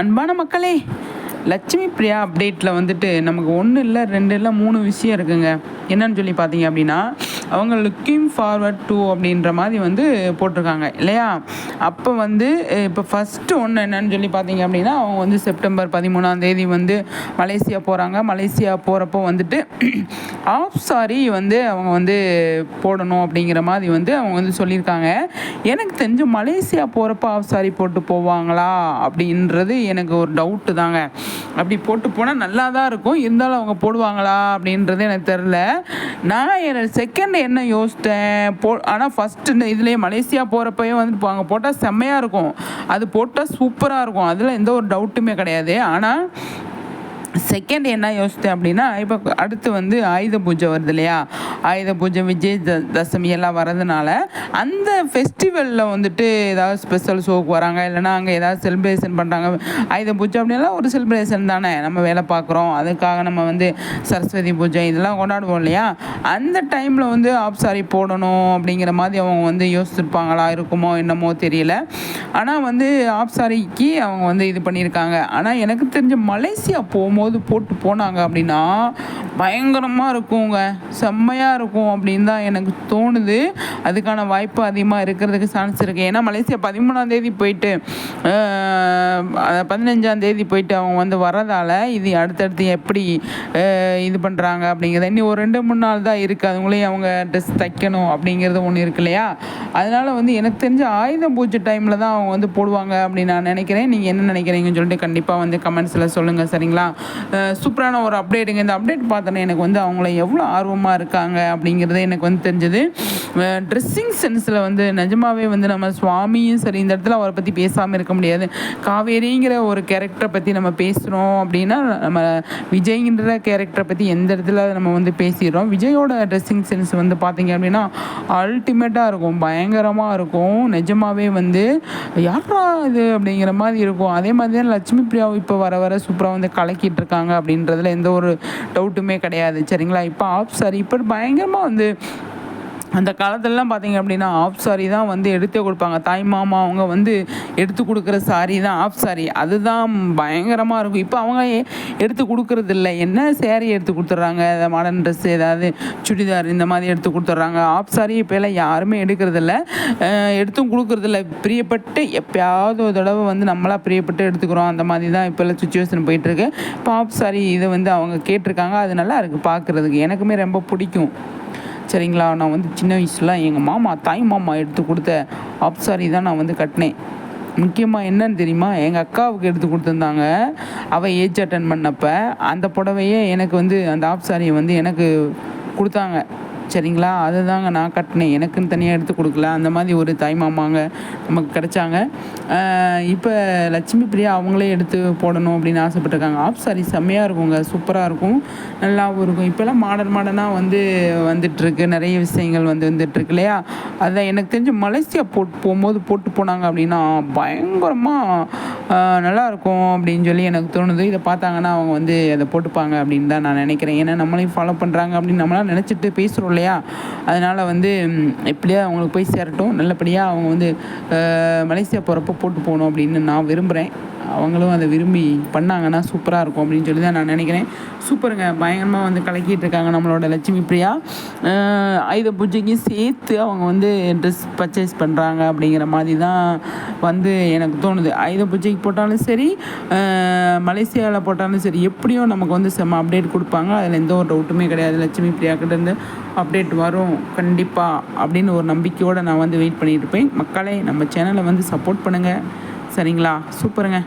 அன்பான மக்களே லட்சுமி பிரியா அப்டேட்டில் வந்துட்டு நமக்கு ஒன்று இல்லை ரெண்டு இல்லை மூணு விஷயம் இருக்குங்க. என்னன்னு சொல்லி பார்த்தீங்க அப்படின்னா அவங்க லுக்கிங் ஃபார்வர்ட் டூ அப்படின்ற மாதிரி வந்து போட்டிருக்காங்க இல்லையா? அப்போ வந்து இப்போ ஃபஸ்ட்டு ஒன்று என்னன்னு சொல்லி பார்த்தீங்க அப்படின்னா அவங்க வந்து செப்டம்பர் பதிமூணாம் தேதி வந்து மலேசியா போகிறாங்க மலேசியா போகிறப்போ வந்துட்டு ஆஃப் சாரி வந்து அவங்க வந்து போடணும் அப்படிங்கிற மாதிரி வந்து அவங்க வந்து சொல்லியிருக்காங்க. எனக்கு தெரிஞ்சு மலேசியா போகிறப்ப ஆஃப் சாரி போட்டு போவாங்களா அப்படின்றது எனக்கு ஒரு டவுட்டு தாங்க. அப்படி போட்டு போனால் நல்லா தான் இருக்கும். இருந்தாலும் அவங்க போடுவாங்களா அப்படின்றது எனக்கு தெரில நான் என்னோட செகண்ட் என்ன யோசித்தேன் போ ஆனால் ஃபஸ்ட்டு இதுலேயே மலேசியா போகிறப்பையும் வந்துட்டு அவங்க போட்டால் செம்மையாக இருக்கும். அது போட்டால் சூப்பராக இருக்கும். அதில் எந்த ஒரு டவுட்டுமே கிடையாது. ஆனால் செகண்ட் என்ன யோசித்தேன் அப்படின்னா இப்போ அடுத்து வந்து ஆயுத பூஜை வருது இல்லையா? ஆயுத பூஜை விஜய் த தசமி எல்லாம் வரதுனால அந்த ஃபெஸ்டிவலில் வந்துட்டு ஏதாவது ஸ்பெஷல் ஷோக்கு வராங்க இல்லைனா அங்கே ஏதாவது செலிப்ரேஷன் பண்ணுறாங்க ஆயுத பூஜை அப்படின்லாம் ஒரு செலிப்ரேஷன் தானே. நம்ம வேலை பார்க்குறோம். அதுக்காக நம்ம வந்து சரஸ்வதி பூஜை இதெல்லாம் கொண்டாடுவோம் இல்லையா? அந்த டைமில் வந்து ஆப் சாரி போடணும் அப்படிங்கிற மாதிரி அவங்க வந்து யோசிச்சிருப்பாங்களா? இருக்குமோ என்னமோ தெரியல. ஆனால் வந்து ஆப் சாரிக்கு அவங்க வந்து இது பண்ணியிருக்காங்க. ஆனால் எனக்கு தெரிஞ்ச மலேசியா போகும்போது போட்டு போனாங்க அப்படின்னா பயங்கரமாக இருக்குங்க. செம்மையாக இருக்கும் அப்படின்னு தான் எனக்கு தோணுது. அதுக்கான வாய்ப்பு அதிகமாக இருக்கிறதுக்கு சான்ஸ் இருக்குது ஏன்னா மலேசியா பதிமூணாம் தேதி போயிட்டு பதினஞ்சாம் தேதி போயிட்டு அவங்க வந்து வரதால் இது அடுத்தடுத்து எப்படி இது பண்ணுறாங்க அப்படிங்கிறத. இன்னும் ஒரு ரெண்டு மூணு நாள் தான் இருக்குது அதுங்களையும் அவங்க ட்ரெஸ் தைக்கணும் அப்படிங்கிறது ஒன்று இருக்கு இல்லையா? அதனால் வந்து எனக்கு தெரிஞ்ச ஆயுத பூஜை டைமில் தான் அவங்க வந்து போடுவாங்க அப்படின்னு நான் நினைக்கிறேன். நீங்கள் என்ன நினைக்கிறீங்கன்னு சொல்லிட்டு கண்டிப்பாக வந்து கமெண்ட்ஸில் சொல்லுங்கள் சரிங்களா? சூப்பரான ஒரு அப்டேட்டுங்க இந்த அப்டேட் பார்த்தோன்னே எனக்கு வந்து அவங்கள எவ்வளோ ஆர்வமாக இருக்காங்க அப்படிங்கிறது எனக்கு வந்து தெரிஞ்சது. ட்ரெஸ்ஸிங் சென்ஸில் வந்து நிஜமாவே வந்து நம்ம சுவாமியும் சரி இந்த இடத்துல அவரை பற்றி பேசாமல் இருக்க முடியாது. காவேரிங்கிற ஒரு கேரக்டரை பற்றி நம்ம பேசுகிறோம் அப்படின்னா நம்ம விஜய்ங்கிற கேரக்டரை பற்றி எந்த இடத்துல நம்ம வந்து பேசிடுறோம். விஜயோட ட்ரெஸ்ஸிங் சென்ஸ் வந்து பார்த்திங்க அப்படின்னா அல்டிமேட்டாக இருக்கும் பயங்கரமாக இருக்கும். நிஜமாகவே வந்து யாரா இது? அப்படிங்கிற மாதிரி இருக்கும். அதே மாதிரி தான் லட்சுமி பிரியாவும் இப்போ வர வர சூப்பராக வந்து கலக்கிட்டு இருக்காங்க அப்படின்றதுல எந்த ஒரு டவுட்டுமே கிடையாது. சரிங்களா? இப்போ ஆப் சாரி இப்போ பயங்கரமாக வந்து அந்த காலத்துலலாம் பார்த்தீங்க அப்படின்னா ஆஃப் சாரி தான் வந்து எடுத்தே கொடுப்பாங்க. தாய் மாமா அவங்க வந்து எடுத்து கொடுக்குற சாரி தான் ஆஃப் சாரி அதுதான் பயங்கரமாக இருக்கும். இப்போ அவங்க எடுத்து கொடுக்கறது இல்லை என்ன சேரீ எடுத்து கொடுத்துட்றாங்க? மாடர்ன் ட்ரெஸ் ஏதாவது சுடிதார் இந்த மாதிரி எடுத்து கொடுத்துட்றாங்க. ஆஃப் சாரி இப்போலாம் யாருமே எடுக்கிறதில்ல. எடுத்தும் கொடுக்கறதில்ல. பிரியப்பட்டு எப்பயாவது ஒரு தடவை வந்து நம்மளாக பிரியப்பட்டு எடுத்துக்கிறோம். அந்த மாதிரி தான் இப்போல்லாம் சுச்சுவேஷன் போயிட்டுருக்கு. இப்போ ஆஃப் சாரி இதை வந்து அவங்க கேட்டிருக்காங்க. அது நல்லா இருக்குது பார்க்குறதுக்கு எனக்குமே ரொம்ப பிடிக்கும். சரிங்களா? நான் வந்து சின்ன வயசில் எங்கள் மாமா தாய் மாமா எடுத்து கொடுத்த ஆப் சாரி தான் நான் வந்து கட்டினேன். முக்கியமாக என்னன்னு தெரியுமா? எங்கள் அக்காவுக்கு எடுத்து கொடுத்துருந்தாங்க. அவள் ஏஜ் அட்டன் பண்ணப்போ அந்த புடவையே எனக்கு வந்து அந்த ஆப் சாரியை வந்து எனக்கு கொடுத்தாங்க. சரிங்களா? அதை தாங்க நான் கட்டினேன். எனக்குன்னு தனியாக எடுத்து கொடுக்கல. அந்த மாதிரி ஒரு தாய் மாமாங்க நமக்கு கிடைச்சாங்க. இப்போ லட்சுமி பிரியா அவங்களே எடுத்து போடணும் அப்படின்னு ஆசைப்பட்டிருக்காங்க. ஆஃப் சாரி செம்மையாக இருக்குங்க. சூப்பராக இருக்கும். நல்லாவும் இருக்கும். இப்போல்லாம் மாடர்ன் மாடர்னாக வந்து வந்துட்டுருக்கு. நிறைய விஷயங்கள் வந்து வந்துட்டுருக்கு இல்லையா? அதான் எனக்கு தெரிஞ்சு மலேசியா போட்டு போகும்போது போட்டு போனாங்க அப்படின்னா பயங்கரமாக நல்லா இருக்கும் அப்படின்னு சொல்லி எனக்கு தோணுது. இதை பார்த்தாங்கன்னா அவங்க வந்து அதை போட்டுப்பாங்க அப்படின்னு தான் நான் நினைக்கிறேன். ஏன்னா நம்மளையும் ஃபாலோ பண்ணுறாங்க அப்படின்னு நம்மளாம் நினச்சிட்டு பேசுகிறோம் இல்லையா? அதனால் வந்து எப்படியா அவங்களுக்கு போய் சேரட்டும். நல்லபடியாக அவங்க வந்து மலேசியா போகிறப்ப போட்டு போகணும் அப்படின்னு நான் விரும்புகிறேன் அவங்களும் அதை விரும்பி பண்ணாங்கன்னா சூப்பராக இருக்கும் அப்படின்னு சொல்லி தான் நான் நினைக்கிறேன். சூப்பருங்க பயங்கரமாக வந்து கலக்கிட்டு இருக்காங்க நம்மளோட லட்சுமி பிரியா. ஆயுத பூஜைக்கு சேர்த்து அவங்க வந்து ட்ரெஸ் பர்ச்சேஸ் பண்ணுறாங்க அப்படிங்கிற மாதிரி தான் வந்து எனக்கு தோணுது. ஆயுத பூஜைக்கு போட்டாலும் சரி மலேசியாவில் போட்டாலும் சரி எப்படியும் நமக்கு வந்து செம்ம அப்டேட் கொடுப்பாங்க. அதில் எந்த ஒரு டவுட்டுமே கிடையாது. லட்சுமி பிரியா கிட்டேருந்து அப்டேட் வரும். கண்டிப்பாக அப்படின்னு ஒரு நம்பிக்கையோடு நான் வந்து வெயிட் பண்ணிட்டு இருப்பேன். மக்களே நம்ம சேனலை வந்து சப்போர்ட் பண்ணுங்கள் சரிங்களா? சூப்பருங்க.